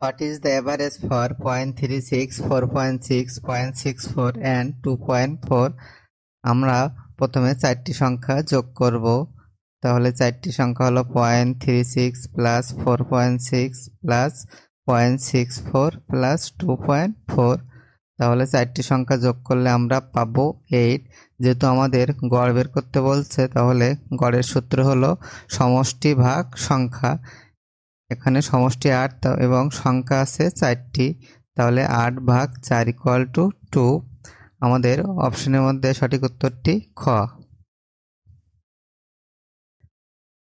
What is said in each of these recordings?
What is the average for 0.36, 4.6, 0.64 and 2.4? আমরা প্রথমে চারটি সংখ্যা যোগ করব। তাহলে চারটি সংখ্যা হলো point three six plus four point six plus point six four plus two point four তাহলে চারটি সংখ্যা যোগ করলে আমরা পাবো এইট যেহেতু আমাদের গড় বের করতে বলছে তাহলে গড়ের সূত্র হলো সমষ্টি ভাগ সংখ্যা। এখানে সমষ্টি আট এবং সংখ্যা আছে চারটি। তাহলে আট ভাগ চার ইকুয়াল টু টু আমাদের অপশনের মধ্যে সঠিক উত্তরটি খ।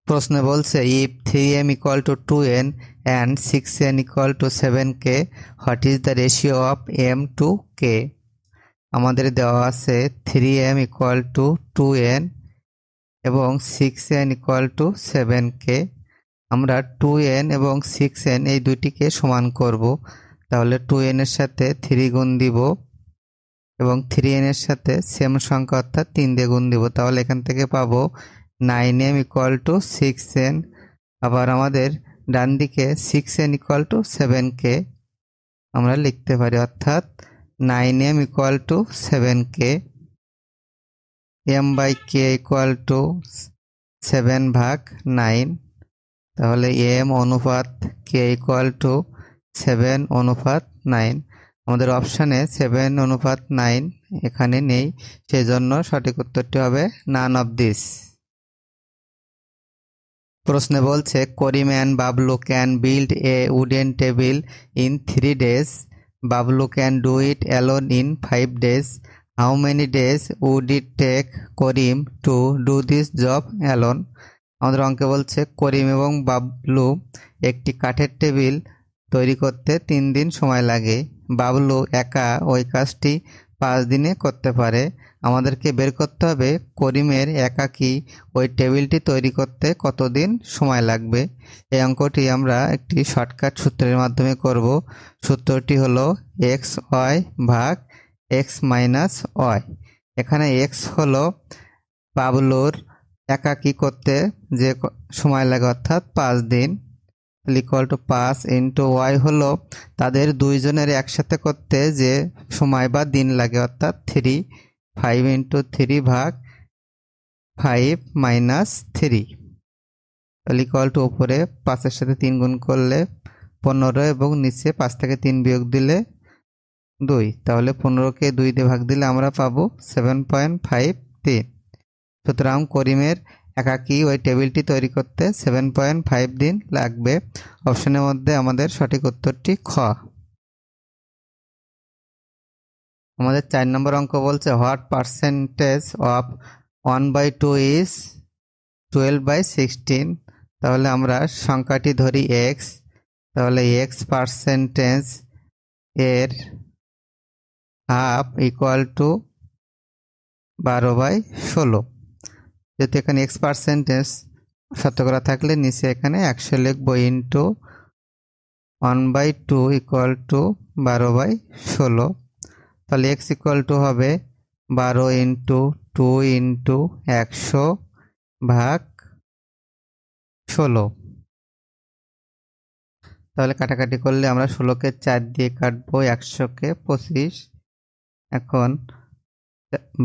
প্রশ্নে বলছে if three M equal to two N and six N equal to seven K what is the ratio of M to K আমাদের দেওয়া আছে three M equal to two N এবং six N equal to seven K আমরা two N এবং six N এই দুইটিকে সমান করব। তাহলে টু এন এর সাথে থ্রি গুণ দিব এবং থ্রি এন এর সাথে সেম সংখ্যা অর্থাৎ তিন দিয়ে গুণ দিব। তাহলে এখান থেকে পাবো nine M equal to six N আবার আমাদের ডান দিকে six N equal to seven K আমরা লিখতে পারি অর্থাৎ nine M equal to seven K M by K equal to seven ভাগ নাইন তাহলে এম অনুপাত কে ইকুয়াল টু সেভেন অনুপাত নাইন আমাদের অপশানে সেভেন অনুপাত নাইন এখানে নেই সেই জন্য সঠিক উত্তরটি হবে নান অব দিস প্রশ্নে বলছে Karim and Bablu can build a wooden table in three days Bablu can do it alone in five days how many days would it take Karim to do this job alone আমাদের অঙ্কে বলছে, করিম এবং বাবলু একটি কাঠের table তৈরি করতে তিন দিন সময় লাগে। বাবলু একা ওই কাজটি পাঁচ দিনে করতে পারে। আমাদেরকে বের করতে হবে, করিমের একাকী ওই টেবিলটি তৈরি করতে কতদিন সময় লাগবে? এই অঙ্কটি আমরা একটি শর্টকাট সূত্রের মাধ্যমে করব। সূত্রটি হলো এক্স ওয়াই ভাগ এক্স মাইনাস ওয়াই। এখানে এক্স হলো বাবলুর একাকী করতে যে সময় লাগে, অর্থাৎ পাঁচ দিন ইকুয়াল টু পাঁচ ইন্টু ওয়াই হলো তাদের দুইজনের একসাথে করতে যে সময় বা দিন লাগে, অর্থাৎ থ্রি ফাইভ ইন্টু থ্রি ভাগ five minus three equal to উপরে পাঁচের সাথে তিন গুণ করলে পনেরো এবং নিচে পাঁচ থেকে তিন বিয়োগ দিলে দুই। তাহলে পনেরোকে দুই দিয়ে ভাগ দিলে আমরা পাবো সেভেন পয়েন্ট ফাইভ তিন সুতরাং করিমের একাকী ওই টেবিলটি তৈরি করতে সেভেন পয়েন্ট ফাইভ দিন লাগবে। অপশনের মধ্যে আমাদের সঠিক উত্তরটি খ। আমাদের চার নম্বর অঙ্ক বলছে what percentage of one by two is twelve by sixteen তাহলে আমরা সংখ্যাটি ধরি এক্স তাহলে এক্স পার্সেন্টেজ এর হাফ ইকুয়াল টু বারো বাই ষোলো। যেহেতু এখানে এক্স পার্সেন্টেজ শতকরা থাকলে নিচে এখানে একশো লিখব into one by two equal to বারো বাই ষোলো। তাহলে এক্স ইকুয়াল টু হবে বারো ইন্টু টু ইন্টু একশো ভাগ ষোলো। তাহলে কাটাকাটি করলে আমরা ষোলোকে চার দিয়ে কাটবো একশোকে পঁচিশ। এখন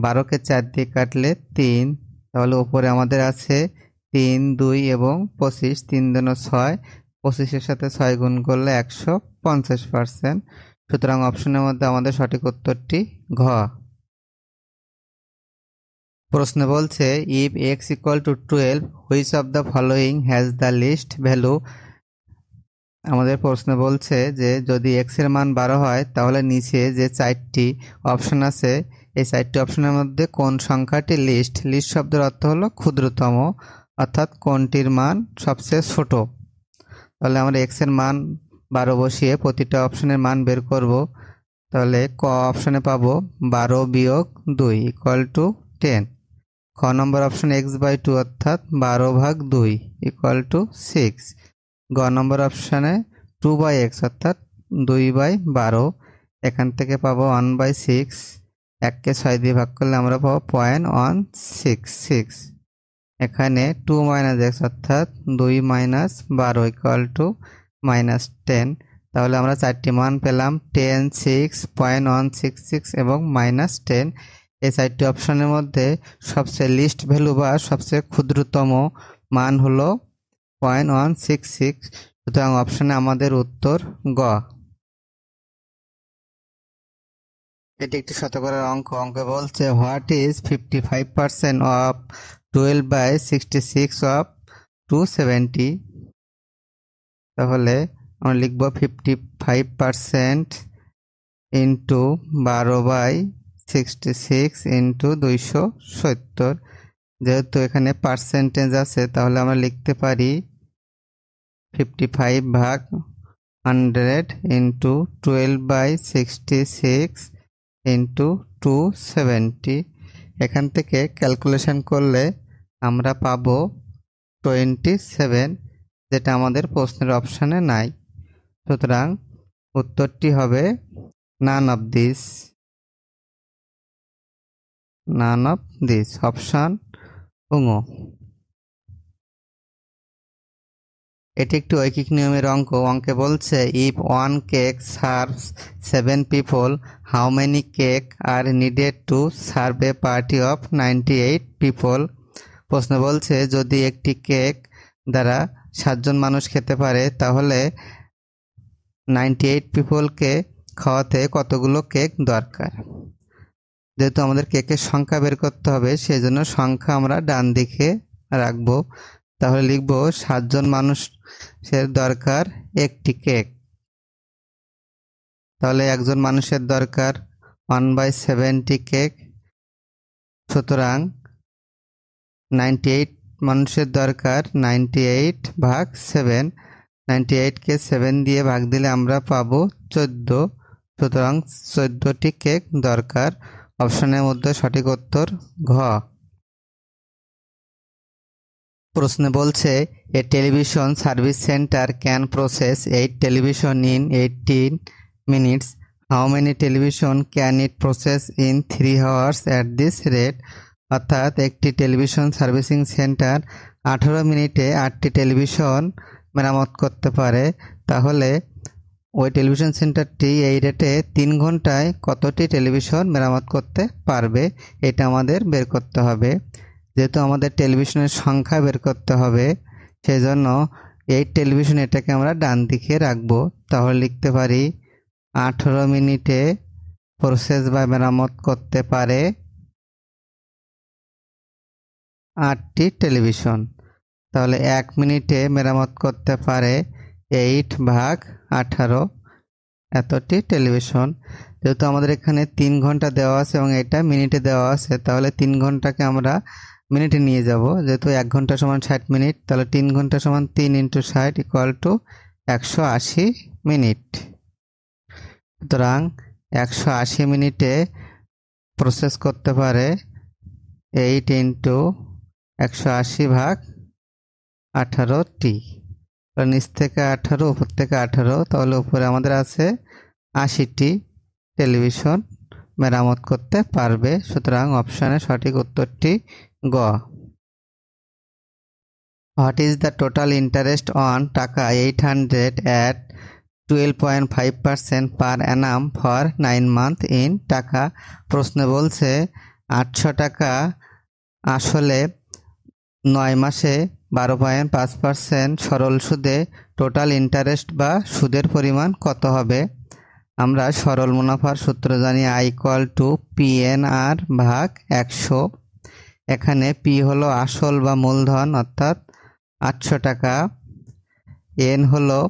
বারোকে চার দিয়ে কাটলে তিন। তাহলে উপরে আমাদের আছে তিন, দুই এবং পঁচিশ। তিন দুন ছয়। পঁচিশের সাথে ছয় গুণ করলে একশো পঞ্চাশ পার্সেন্ট সুতরাং অপশনের মধ্যে আমাদের সঠিক উত্তরটি ঘ। প্রশ্ন বলছে if X equal to twelve which of the following has the least value আমাদের প্রশ্ন বলছে যে, যদি এক্সের মান বারো হয়, তাহলে নিচে যে চারটি অপশন আছে এই চারটি অপশনের মধ্যে কোন সংখ্যাটি লিস্ট লিস্ট শব্দের অর্থ হলো ক্ষুদ্রতম, অর্থাৎ কোনটির মান সবচেয়ে ছোট। তাহলে আমরা এক্সের মান বারো বসিয়ে প্রতিটা অপশনের মান বের করব। তাহলে ক অপশনে পাবো বারো বিয়োগ দুই ইকুয়াল টু টেন খ নম্বর অপশন এক্স বাই টু অর্থাৎ বারো ভাগ দুই ইকুয়াল টু সিক্স গ নম্বর অপশানে টু বাই এক্স অর্থাৎ দুই বাই বারো। এখান থেকে পাবো ওয়ান বাই সিক্স এককে ছয় দিয়ে ভাগ করলে আমরা পাবো পয়েন্ট ওয়ান সিক্স সিক্স এখানে টু মাইনাস এক্স অর্থাৎ দুই মাইনাস বারো ইকুয়াল টু মাইনাস টেন তাহলে আমরা চারটি মান পেলাম ten six point one six six এবং মাইনাস টেন এই চারটি অপশনের মধ্যে সবচেয়ে লিস্ট ভ্যালু বা সবচেয়ে ক্ষুদ্রতম মান হলো পয়েন্ট ওয়ান সিক্স সিক্স সুতরাং অপশনে আমাদের উত্তর গ। এটি একটি শতকরার অঙ্ক। অঙ্ক বলছে what is fifty five percent of twelve by sixty six of two seventy তাহলে আমরা লিখব ফিফটি ফাইভ পার্সেন্ট ইন্টু বারো বাই সিক্সটি সিক্স ইন্টু দুইশো সত্তর। যেহেতু এখানে পার্সেন্টেজ আছে, তাহলে আমরা লিখতে পারি ফিফটি ফাইভ ভাগ hundred into twelve by sixty six into two seventy এখান থেকে ক্যালকুলেশন করলে আমরা পাবো টোয়েন্টি সেভেন যেটা আমাদের প্রশ্নের অপশানে নাই। সুতরাং উত্তরটি হবে none of this none of this option উঙো এটি একটি ঐকিক নিয়মের অঙ্ক। অঙ্কে বলছে if one cake serves seven people how many cake are needed to serve a party of ninety eight people প্রশ্ন বলছে, যদি একটি কেক দ্বারা সাতজন মানুষ খেতে পারে, তাহলে নাইনটি এইট পিপলকে খাওয়াতে কতগুলো কেক দরকার? যেহেতু আমাদের কেকের সংখ্যা বের করতে হবে সেই জন্য সংখ্যা আমরা ডান দিকে রাখব। তাহলে লিখব, সাতজন মানুষের দরকার একটি কেক। তাহলে একজন মানুষের দরকার ওয়ান বাই সেভেন্টি কেক। সুতরাং নাইনটি এইট মানুষের দরকার নাইনটি এইট ভাগ সেভেন নাইনটি এইটকে সেভেন দিয়ে ভাগ দিলে আমরা পাবো চোদ্দ। সুতরাং চোদ্দোটি কেক দরকার। অপশনের মধ্যে সঠিক উত্তর ঘ। প্রশ্নে বলছে, a television service centre can process eight television in eighteen minutes. How many television can it process in three hours at this rate? অর্থাৎ একটি টেলিভিশন সার্ভিসিং সেন্টার আঠারো মিনিটে আটটি টেলিভিশন মেরামত করতে পারে। তাহলে ওই টেলিভিশন সেন্টারটি এই রেটে তিন ঘন্টায় কতটি টেলিভিশন মেরামত করতে পারবে? এটা আমাদের বের করতে হবে। যেহেতু আমাদের টেলিভিশনের সংখ্যা বের করতে হবে সেই জন্য এই টেলিভিশন এটাকে আমরা ডান দিকে রাখব। তাহলে লিখতে পারি, আঠেরো মিনিটে প্রসেস বা মেরামত করতে পারে আটটি টেলিভিশন তাহলে এক মিনিটে মেরামত করতে পারে এইট ভাগ আঠারো, এতটি টেলিভিশন যেহেতু আমাদের এখানে তিন ঘণ্টা দেওয়া আছে এবং এটা মিনিটে দেওয়া আছে, তাহলে তিন ঘন্টাকে আমরা মিনিটে নিয়ে যাব। যেহেতু এক ঘণ্টা সমান ষাট মিনিট, তাহলে তিন ঘণ্টা সমান তিন ইন্টু ষাট ইকুয়াল টু একশো আশি মিনিট। সুতরাং একশো আশি মিনিটে প্রসেস করতে পারে এইট ইন্টু একশো আশি ভাগ আঠারো টি নিচ থেকে আঠারো, উপর থেকে আঠারো, তাহলে উপরে আমাদের আছে আশিটি টেলিভিশন মেরামত করতে পারবে। সুতরাং অপশানে সঠিক উত্তরটি গ। What is the total interest on taka eight hundred at twelve point five percent per annum for nine month in taka? প্রশ্ন বলছে, আটশো টাকা আসলে নয় মাসে বারো পয়েন্ট পাঁচ পার্সেন্ট সরল সুদে টোটাল ইন্টারেস্ট বা সুদের পরিমাণ কত হবে? আমরা সরল মুনাফার সূত্র জানি I to P N R ভাগ একশো। এখানে পি হলো আসল বা মূলধন, অর্থাৎ আটশো টাকা। এন হলো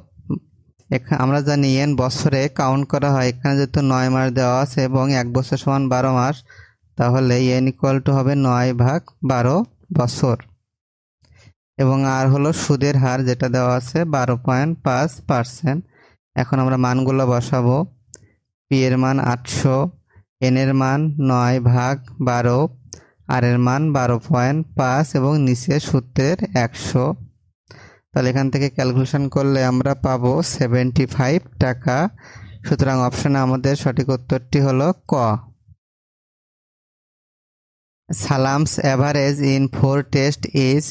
আমরা জানি এন বছরে কাউন্ট করা হয়। এখানে যেহেতু নয় মাস দেওয়া আছে এবং এক বছর সমান বারো মাস, তাহলে এন ইকুয়াল টু হবে নয় ভাগ বারো বছর। এবং আর হলো সুদের হার, যেটা দেওয়া আছে বারো পয়েন্ট পাঁচ পার্সেন্ট এখন আমরা মানগুলো বসাবো। পি এর মান আটশো এন এর মান নয় ভাগ বারো আর এর মান বারো পয়েন্ট পাঁচ এবং নিচে সূত্রের একশো। তাহলে এখান থেকে ক্যালকুলেশন করলে আমরা পাবো সেভেন্টি ফাইভ টাকা। সুতরাং অপশানে আমাদের সঠিক উত্তরটি হলো ক। Salam's average in four test is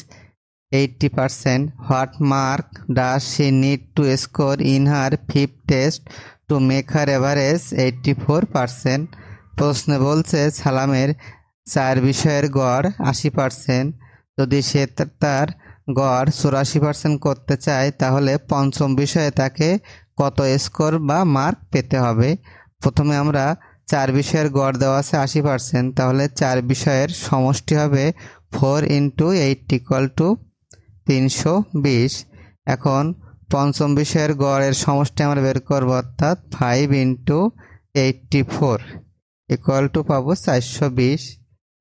eighty percent what mark does she need to score in her fifth test to make her average eighty four percent প্রশ্নে বলছে সালামের চার বিষয়ের গড় আশি পারসেন্ট যদি সে তার গড় চুরাশি পার্সেন্ট করতে চায়, তাহলে পঞ্চম বিষয়ে তাকে কত স্কোর বা মার্ক পেতে হবে? প্রথমে আমরা চার বিষয়ের গড় দেওয়া আছে আশি পার্সেন্ট তাহলে চার বিষয়ের সমষ্টি হবে four into eight equal to তিনশো বিশ। এখন পঞ্চম বিষয়ের গড়ের সমষ্টি আমরা বের করব, অর্থাৎ five into eighty four equal to পাবো চারশো বিশ।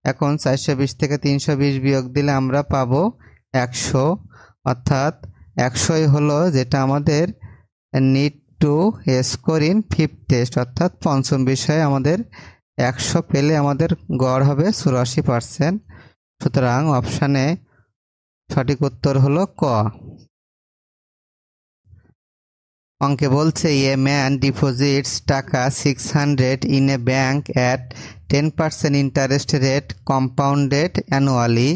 এখন চারশো বিশ থেকে তিনশো বিশ বিয়োগ দিলে আমরা পাবো একশো। অর্থাৎ একশোই হলো যেটা আমাদের need to score in fifth test অর্থাৎ পঞ্চম বিষয়ে আমাদের একশো পেলে আমাদের গড় হবে চুরাশি পার্সেন্ট সুতরাং অপশানে সঠিক উত্তর হলো ক। অঙ্কে বলছে a man deposits taka six hundred in a bank at ten percent interest rate compounded annually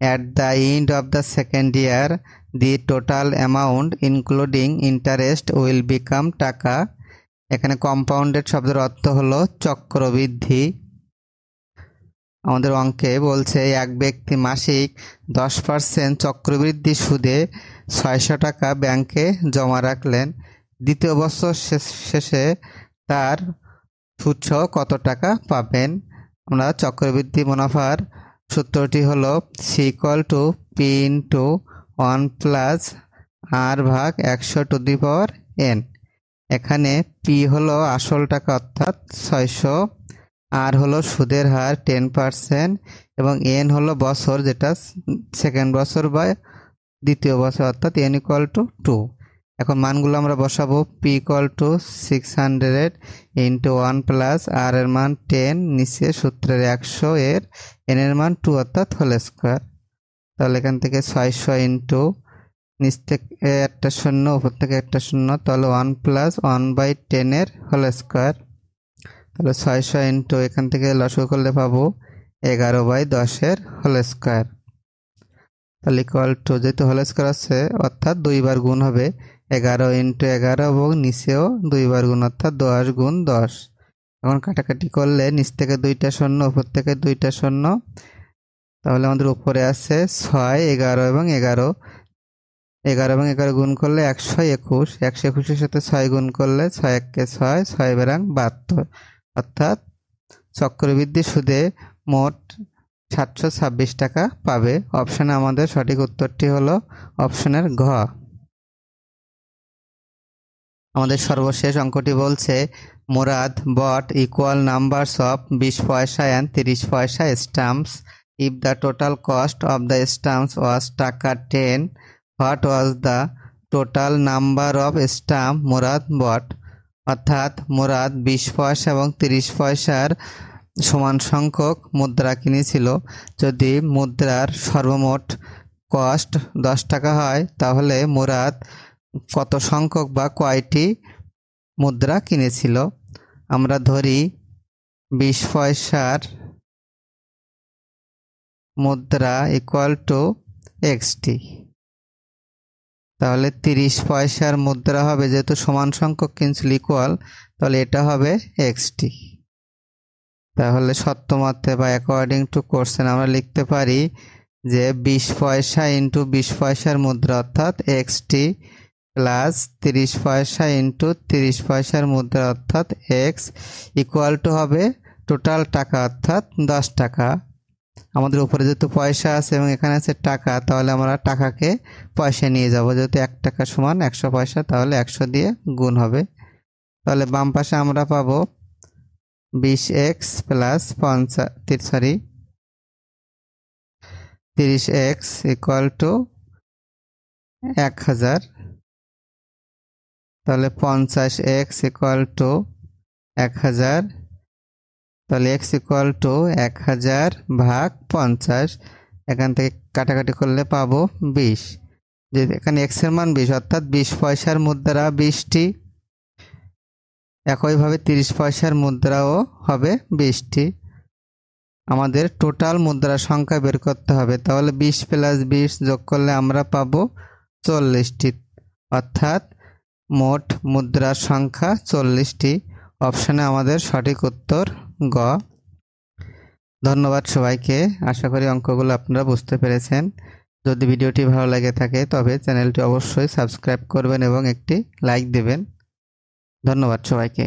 at the end of the second year the total amount including interest will become taka. এখানে compounded শব্দের অর্থ হলো চক্রবৃদ্ধি। আমাদের অঙ্কে বলছে, এক ব্যক্তি মাসিক দশ পার্সেন্ট চক্রবৃদ্ধি সুদে ছয়শো টাকা ব্যাংকে জমা রাখলেন। দ্বিতীয় বছর শেষ- তার সুদসহ কত টাকা পাবেন? আমরা চক্রবৃদ্ধি মুনাফার সূত্রটি হল C equal to P into one plus R ভাগ একশো টু দি পাওয়ার এন এখানে পি হলো আসল টাকা, অর্থাৎ ছয়শো। আর হলো সুদের হার টেন পার্সেন্ট এবং এন হলো বছর, যেটা সেকেন্ড বছর বা দ্বিতীয় বছর অর্থাৎ এন ইকুয়াল টু টু এখন মানগুলো আমরা বসাবো P equal to six hundred into one plus R এর মান টেন নিচে সূত্রের একশো এর এন এর মান টু অর্থাৎ হোল স্কোয়ার তাহলে এখান থেকে ছয়শো ইন্টু নিচ থেকে একটা শূন্য, উপর থেকে একটা শূন্য, তাহলে ওয়ান প্লাস ওয়ান বাই টেনের হোল স্কোয়ার তাহলে ছয়শো ইন্টু এখান থেকে লসগু করলে পাবো এগারো বাই দশের হোল স্কোয়ার তাহলে ইকুয়াল টু যেহেতু হোল স্কোয়ার আছে, অর্থাৎ দুইবার গুণ হবে এগারো ইন্টু এগারো এবং নিচেও দুইবার গুণ, অর্থাৎ দশ গুণ দশ। এখন কাটাকাটি করলে নিচ থেকে দুইটা শূন্য, উপর থেকে দুইটা শূন্য, তাহলে আমাদের উপরে আছে ছয়, এগারো এবং এগারো। এগারো এবং এগারো গুণ করলে একশো একুশ। একশো একুশের সাথে ছয় গুণ করলে ছয় এককে ছয় ছয় বেরাং বাহাত্তর। অর্থাৎ চক্রবৃদ্ধি সুদে মোট সাতশো ছাব্বিশ টাকা পাবে। অপশানে আমাদের সঠিক উত্তরটি হলো অপশনের ঘ। আমাদের সর্বশেষ অঙ্কটি বলছে, Murad, bought equal numbers of বিশ পয়সা অ্যান্ড তিরিশ paisa stamps if the total cost of the stamps was taka ten what was the total number of stamp Murad, bought? অর্থাৎ মুরাদ বিশ পয়সা এবং তিরিশ পয়সার সমান সংখ্যক মুদ্রা কিনেছিল। যদি মুদ্রার সর্বমোট কস্ট দশ টাকা হয়, তাহলে মুরাদ কত সংখ্যক বা কয়টি মুদ্রা কিনেছিল? আমরা ধরি বিশ পয়সার মুদ্রা ইকুয়াল টু এক্সটি তাহলে তিরিশ পয়সার মুদ্রা হবে, যেহেতু সমান সংখ্যক কিনছিল ইকুয়াল তাহলে এটা হবে এক্সটি তাহলে সত্যমতে বা অ্যাকর্ডিং টু কোশ্চেন আমরা লিখতে পারি যে বিশ পয়সা ইন্টু বিশ পয়সার মুদ্রা অর্থাৎ এক্সটি প্লাস তিরিশ পয়সা ইন্টু তিরিশ পয়সার মুদ্রা অর্থাৎ এক্স ইকুয়াল টু হবে টোটাল টাকা অর্থাৎ দশ টাকা। আমাদের উপরে যেহেতু পয়সা আছে এবং এখানে আছে টাকা, তাহলে আমরা টাকাকে পয়সা নিয়ে যাব। যেহেতু এক টাকা সমান একশো পয়সা, তাহলে একশো দিয়ে গুণ হবে। তাহলে বাম পাশে আমরা পাবো বিশ এক্স প্লাস পঞ্চা সরি, তিরিশ এক্স ইকুয়াল টু এক হাজার। তাহলে পঞ্চাশ এক্স ইকুয়াল টু এক হাজার। তাহলে এক্স ইকুয়াল টু এক হাজার ভাগ পঞ্চাশ, এখান থেকে কাটাকাটি করলে পাবো বিশ। যে এখানে এক্সের মান বিশ, অর্থাৎ বিশ পয়সার মুদ্রা বিশটি একইভাবে তিরিশ পয়সার মুদ্রাও হবে বিশটি। আমাদের টোটাল মুদ্রার সংখ্যা বের করতে হবে। তাহলে বিশ প্লাস বিশ যোগ করলে আমরা পাব চল্লিশটি। অর্থাৎ মোট মুদ্রার সংখ্যা চল্লিশটি। অপশানে আমাদের সঠিক উত্তর গ। ধন্যবাদ সবাইকে। আশা করি অঙ্কগুলো আপনারা বুঝতে পেরেছেন। যদি ভিডিওটি ভালো লাগে থাকে তবে চ্যানেলটি অবশ্যই সাবস্ক্রাইব করবেন এবং একটি লাইক দেবেন। ধন্যবাদ সবাইকে।